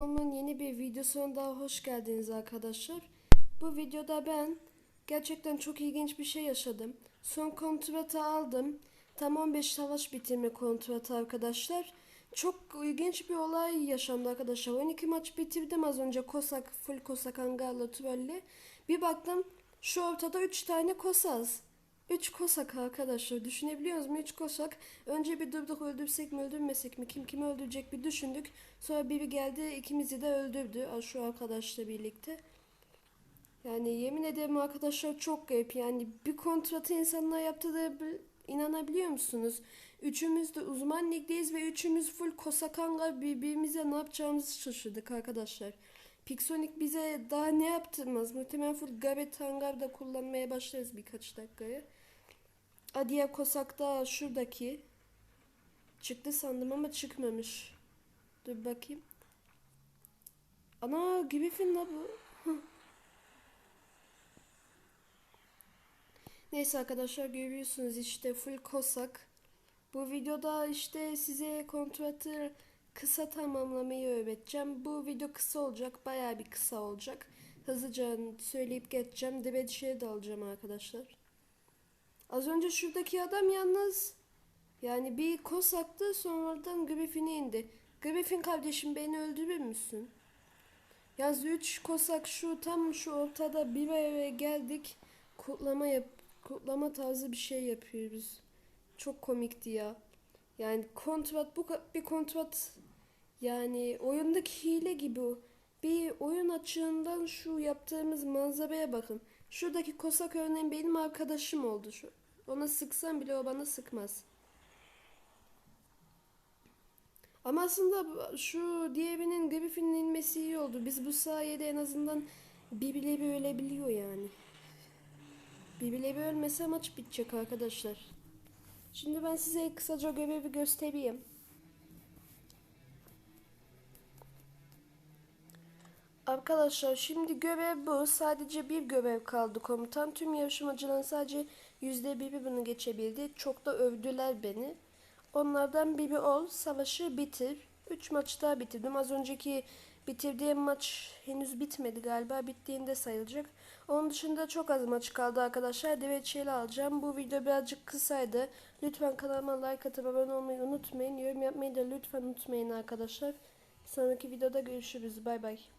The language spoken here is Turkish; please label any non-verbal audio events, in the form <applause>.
Kanalımın yeni bir videosuna daha hoş geldiniz arkadaşlar. Bu videoda ben gerçekten çok ilginç bir şey yaşadım. Son kontratı aldım. Tam 15 savaş bitirme kontratı arkadaşlar. Çok ilginç bir olay yaşandı arkadaşlar. 12 maç bitirdim az önce Kosak, full Kosak Hangar'la Troll'le. Bir baktım şu ortada 3 tane Kosaz. 3 Kosak arkadaşlar düşünebiliyor musunuz? 3 Kosak. Önce bir durduk öldürsek mi öldürmesek mi? Kim kimi öldürecek bir düşündük. Sonra biri geldi ikimizi de öldürdü. Şu arkadaşla birlikte. Yani yemin ederim arkadaşlar çok garip. Yani bir kontratı insanlar yaptığı inanabiliyor musunuz? Üçümüz de uzman ligdeyiz ve üçümüz full Kosakanga birbirimize ne yapacağımızı şaşırdık arkadaşlar. Pixonic bize daha ne yaptırmaz? Muhtemelen full Gabet Hangar'da kullanmaya başlarız birkaç dakikaya. Adiye Kosak da şuradaki. Çıktı sandım ama çıkmamış. Dur bakayım. Ana Griffin la bu. <laughs> Neyse arkadaşlar görüyorsunuz işte full kosak. Bu videoda işte size kontratı kısa tamamlamayı öğreteceğim. Bu video kısa olacak. Bayağı bir kısa olacak. Hızlıca söyleyip geçeceğim. Debe dişeri de alacağım arkadaşlar. Az önce şuradaki adam yalnız yani bir kosaktı sonradan Griffin'e indi. Griffin kardeşim beni öldürür müsün? Yalnız üç kosak şu tam şu ortada bir eve geldik. Kutlama yap kutlama tarzı bir şey yapıyoruz. Çok komikti ya. Yani kontrat bu bir kontrat yani oyundaki hile gibi. Bir oyun açığından şu yaptığımız manzaraya bakın. Şuradaki kosak örneğin benim arkadaşım oldu şu. Ona sıksam bile o bana sıkmaz. Ama aslında şu diğerinin Griffin'in inmesi iyi oldu. Biz bu sayede en azından birbirleri ölebiliyor yani. Birbirleri ölmese maç bitecek arkadaşlar. Şimdi ben size kısaca görevi göstereyim. Arkadaşlar şimdi görev bu. Sadece bir görev kaldı komutan. Tüm yarışmacıların sadece yüzde biri bunu geçebildi. Çok da övdüler beni. Onlardan biri ol, savaşı bitir. Üç maç daha bitirdim. Az önceki bitirdiğim maç henüz bitmedi galiba. Bittiğinde sayılacak. Onun dışında çok az maç kaldı arkadaşlar. Deveçeli alacağım. Bu video birazcık kısaydı. Lütfen kanalıma like atıp abone olmayı unutmayın. Yorum yapmayı da lütfen unutmayın arkadaşlar. Sonraki videoda görüşürüz. Bay bay.